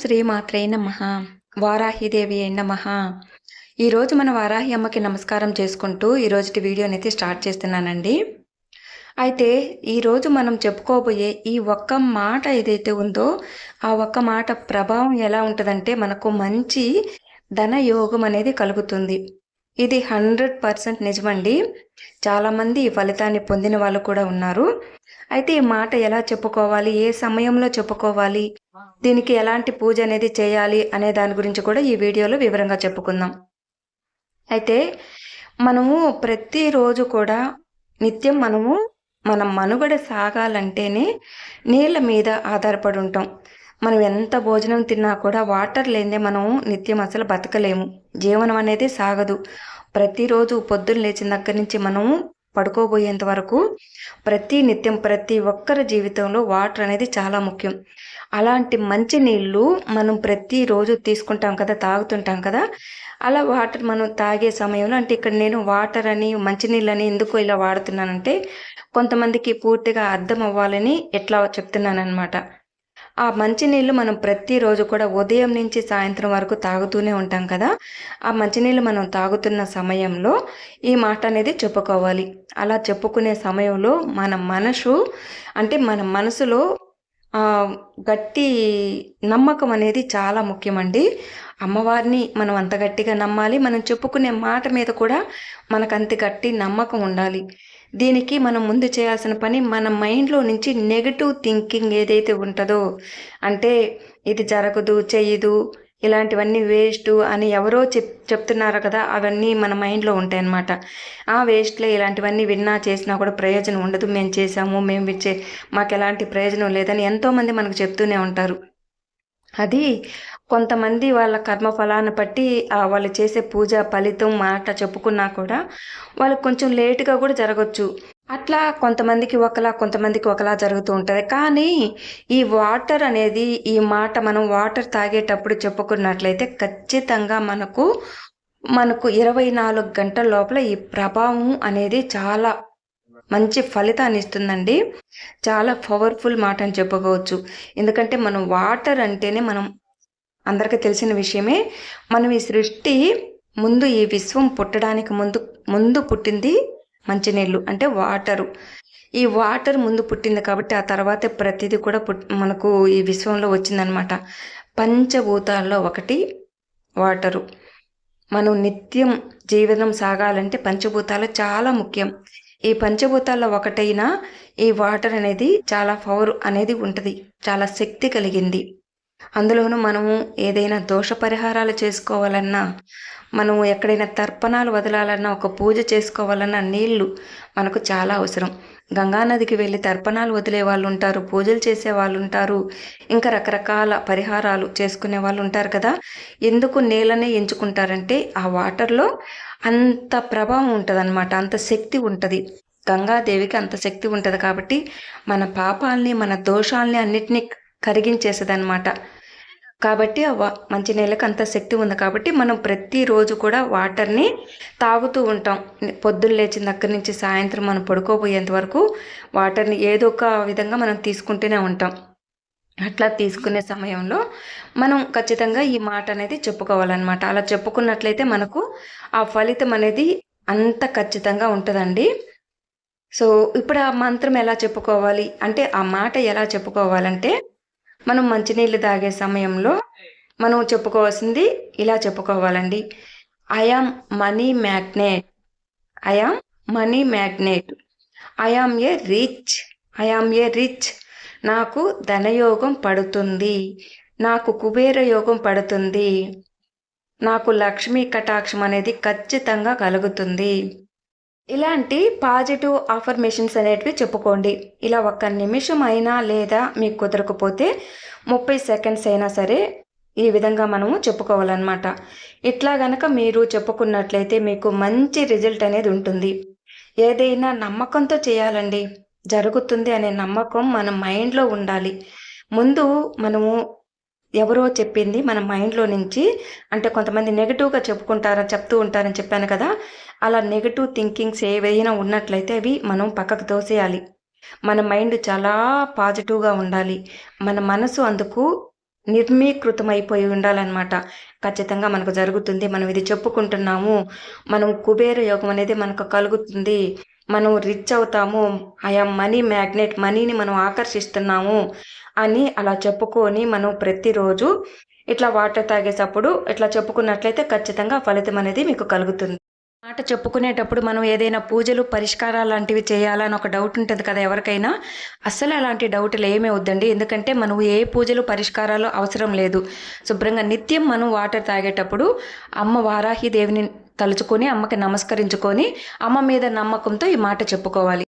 శ్రీ మాత్రే నమ. వారాహిదేవి నమ. ఈరోజు మన వారాహి అమ్మకి నమస్కారం చేసుకుంటూ ఈరోజుటి వీడియోని అయితే స్టార్ట్ చేస్తున్నానండి. అయితే ఈరోజు మనం చెప్పుకోబోయే ఈ ఒక్క మాట ఏదైతే ఉందో ఆ ఒక్క మాట ప్రభావం ఎలా ఉంటుందంటే మనకు మంచి ధన యోగం అనేది కలుగుతుంది. ఇది హండ్రెడ్ పర్సెంట్ నిజమండి. చాలామంది ఈ ఫలితాన్ని పొందిన వాళ్ళు కూడా ఉన్నారు. అయితే ఈ మాట ఎలా చెప్పుకోవాలి? ఏ సమయంలో చెప్పుకోవాలి? దీనికి ఎలాంటి పూజ అనేది చేయాలి అనే దాని గురించి కూడా ఈ వీడియోలో వివరంగా చెప్పుకుందాం. అయితే మనము ప్రతిరోజు కూడా నిత్యం మనము మన మనుగడ సాగాలంటేనే నీళ్ళ మీద ఆధారపడి ఉంటాం. మనం ఎంత భోజనం తిన్నా కూడా వాటర్ లేదే మనం నిత్యం అసలు బతకలేము. జీవనం అనేది సాగదు. ప్రతిరోజు పొద్దున్న లేచిన దగ్గర నుంచి మనము పడుకోబోయేంత వరకు ప్రతి నిత్యం ప్రతి ఒక్కరి జీవితంలో వాటర్ అనేది చాలా ముఖ్యం. అలాంటి మంచి నీళ్ళు మనం ప్రతిరోజు తీసుకుంటాం కదా తాగుతుంటాం కదా అలా వాటర్ మనం తాగే సమయంలో అంటే ఇక్కడ నేను వాటర్ అని మంచినీళ్ళని ఎందుకు ఇలా వాడుతున్నానంటే కొంతమందికి పూర్తిగా అర్థం అవ్వాలని ఎట్లా చెప్తున్నానమాట ఆ మంచినీళ్ళు మనం ప్రతిరోజు కూడా ఉదయం నుంచి సాయంత్రం వరకు తాగుతూనే ఉంటాం కదా. ఆ మంచినీళ్ళు మనం తాగుతున్న సమయంలో ఈ మాట అనేది చెప్పుకోవాలి. అలా చెప్పుకునే సమయంలో మన మనసు అంటే మన మనసులో గట్టి నమ్మకం అనేది చాలా ముఖ్యమండి. అమ్మవారిని మనం అంత గట్టిగా నమ్మాలి మనం చెప్పుకునే మాట మీద కూడా మనకు అంత గట్టి నమ్మకం ఉండాలి. దీనికి మనం ముందు చేయాల్సిన పని మన మైండ్లో నుంచి నెగటివ్ థింకింగ్ ఏదైతే ఉంటుందో అంటే ఇది జరగదు చెయ్యదు ఇలాంటివన్నీ వేస్ట్ అని ఎవరో చెప్ చెప్తున్నారు కదా అవన్నీ మన మైండ్లో ఉంటాయి అన్నమాట ఆ వేస్ట్లో ఇలాంటివన్నీ విన్నా చేసినా కూడా ప్రయోజనం ఉండదు. మేము చేసాము మేము ఇచ్చే మాకు ఎలాంటి ప్రయోజనం లేదని ఎంతోమంది మనకు చెప్తూనే ఉంటారు. అది కొంతమంది వాళ్ళ కర్మఫలాన్ని బట్టి వాళ్ళు చేసే పూజ ఫలితం మాట చెప్పుకున్నా కూడా వాళ్ళకి కొంచెం లేటుగా కూడా జరగచ్చు. అట్లా కొంతమందికి ఒకలా కొంతమందికి ఒకలా జరుగుతూ ఉంటుంది. కానీ ఈ వాటర్ అనేది ఈ మాట మనం వాటర్ తాగేటప్పుడు చెప్పుకున్నట్లయితే ఖచ్చితంగా మనకు మనకు ఇరవై నాలుగు గంటల లోపల ఈ ప్రభావం అనేది చాలా మంచి ఫలితాన్ని ఇస్తుందండి. చాలా పవర్ఫుల్ మాట అని చెప్పుకోవచ్చు ఎందుకంటే మనం వాటర్ అంటేనే మనం అందరికీ తెలిసిన విషయమే. మనం ఈ సృష్టి ముందు ఈ విశ్వం పుట్టడానికి ముందు ముందు పుట్టింది మంచినీళ్ళు అంటే వాటరు. ఈ వాటర్ ముందు పుట్టింది కాబట్టి ఆ తర్వాతే ప్రతిదీ కూడా పుట్ మనకు ఈ విశ్వంలో వచ్చిందనమాట. పంచభూతాల్లో ఒకటి వాటరు. మనం నిత్యం జీవనం సాగాలంటే పంచభూతాలు చాలా ముఖ్యం. ఈ పంచభూతాల్లో ఒకటైన ఈ వాటర్ అనేది చాలా పవర్ అనేది ఉంటుంది చాలా శక్తి కలిగింది. అందులోనూ మనము ఏదైనా దోష పరిహారాలు చేసుకోవాలన్నా మనము ఎక్కడైనా తర్పణాలు వదలాలన్నా ఒక పూజ చేసుకోవాలన్నా నీళ్ళు మనకు చాలా అవసరం. గంగానదికి వెళ్ళి తర్పణాలు వదిలే వాళ్ళు ఉంటారు పూజలు చేసే వాళ్ళు ఉంటారు ఇంకా రకరకాల పరిహారాలు చేసుకునే వాళ్ళు ఉంటారు కదా. ఎందుకు నీళ్ళనే ఎంచుకుంటారంటే ఆ వాటర్లో అంత ప్రభావం ఉంటుంది అంత శక్తి ఉంటుంది. గంగాదేవికి అంత శక్తి ఉంటుంది కాబట్టి మన పాపాలని మన దోషాలని అన్నిటినీ కరిగించేస్తుంది అనమాట కాబట్టి మంచి నీళ్ళకి అంత శక్తి ఉంది కాబట్టి మనం ప్రతిరోజు కూడా వాటర్ని తాగుతూ ఉంటాం. పొద్దున్న లేచిన దగ్గర నుంచి సాయంత్రం మనం పడుకోబోయేంత వరకు వాటర్ని ఏదో ఒక విధంగా మనం తీసుకుంటూనే ఉంటాం. అట్లా తీసుకునే సమయంలో మనం ఖచ్చితంగా ఈ మాట అనేది చెప్పుకోవాలన్నమాట. అలా చెప్పుకున్నట్లయితే మనకు ఆ ఫలితం అనేది అంత ఖచ్చితంగా ఉంటుందండి. సో ఇప్పుడు ఆ మంత్రం ఎలా చెప్పుకోవాలి? అంటే ఆ మాట ఎలా చెప్పుకోవాలంటే మనం మంచినీళ్ళు తాగే సమయంలో మనం చెప్పుకోవాల్సింది ఇలా చెప్పుకోవాలండి. I am money magnet I am money magnet I am a rich I am a rich నాకు ధనయోగం పడుతుంది. నాకు కుబేర యోగం పడుతుంది. నాకు లక్ష్మీ కటాక్షం అనేది ఖచ్చితంగా కలుగుతుంది. ఇలాంటి పాజిటివ్ ఆఫర్మేషన్స్ అనేటివి చెప్పుకోండి. ఇలా ఒక్క నిమిషం అయినా లేదా మీకు కుదరకపోతే ముప్పై సెకండ్స్ అయినా సరే ఈ విధంగా మనము చెప్పుకోవాలన్నమాట. ఇట్లా గనక మీరు చెప్పుకున్నట్లయితే మీకు మంచి రిజల్ట్ అనేది ఉంటుంది. ఏదైనా నమ్మకంతో చేయాలండి. జరుగుతుంది అనే నమ్మకం మన మైండ్లో ఉండాలి. ముందు మనము ఎవరో చెప్పింది మన మైండ్లో నుంచి. అంటే కొంతమంది నెగిటివ్గా చెప్పుకుంటారని చెప్తూ ఉంటారని చెప్పాను కదా. అలా నెగిటివ్ థింకింగ్స్ ఏవైనా ఉన్నట్లయితే అవి మనం పక్కకు తోసేయాలి. మన మైండ్ చాలా పాజిటివ్గా ఉండాలి. మన మనసు అందుకు నిర్మీకృతమైపోయి ఉండాలన్నమాట. ఖచ్చితంగా మనకు జరుగుతుంది. మనం ఇది చెప్పుకుంటున్నాము. మనం కుబేర యోగం అనేది మనకు కలుగుతుంది. మనం రిచ్ అవుతాము. ఆయా మనీ మ్యాగ్నెట్ మనీని మనం ఆకర్షిస్తున్నాము. అని అలా చెప్పుకొని మనం ప్రతిరోజు ఇట్లా వాటర్ తాగేటప్పుడు ఇట్లా చెప్పుకున్నట్లయితే ఖచ్చితంగా ఫలితం అనేది మీకు కలుగుతుంది. మాట చెప్పుకునేటప్పుడు మనం ఏదైనా పూజలు పరిష్కారాలు లాంటివి చేయాలని ఒక డౌట్ ఉంటుంది కదా ఎవరికైనా. అస్సలు అలాంటి డౌట్లు ఏమీ వద్దండి. ఎందుకంటే మనం ఏ పూజలు పరిష్కారాలు అవసరం లేదు. శుభ్రంగా నిత్యం మనం వాటర్ తాగేటప్పుడు అమ్మ వారాహి దేవిని తలుచుకొని అమ్మకి నమస్కరించుకొని అమ్మ మీద నమ్మకంతో ఈ మాట చెప్పుకోవాలి.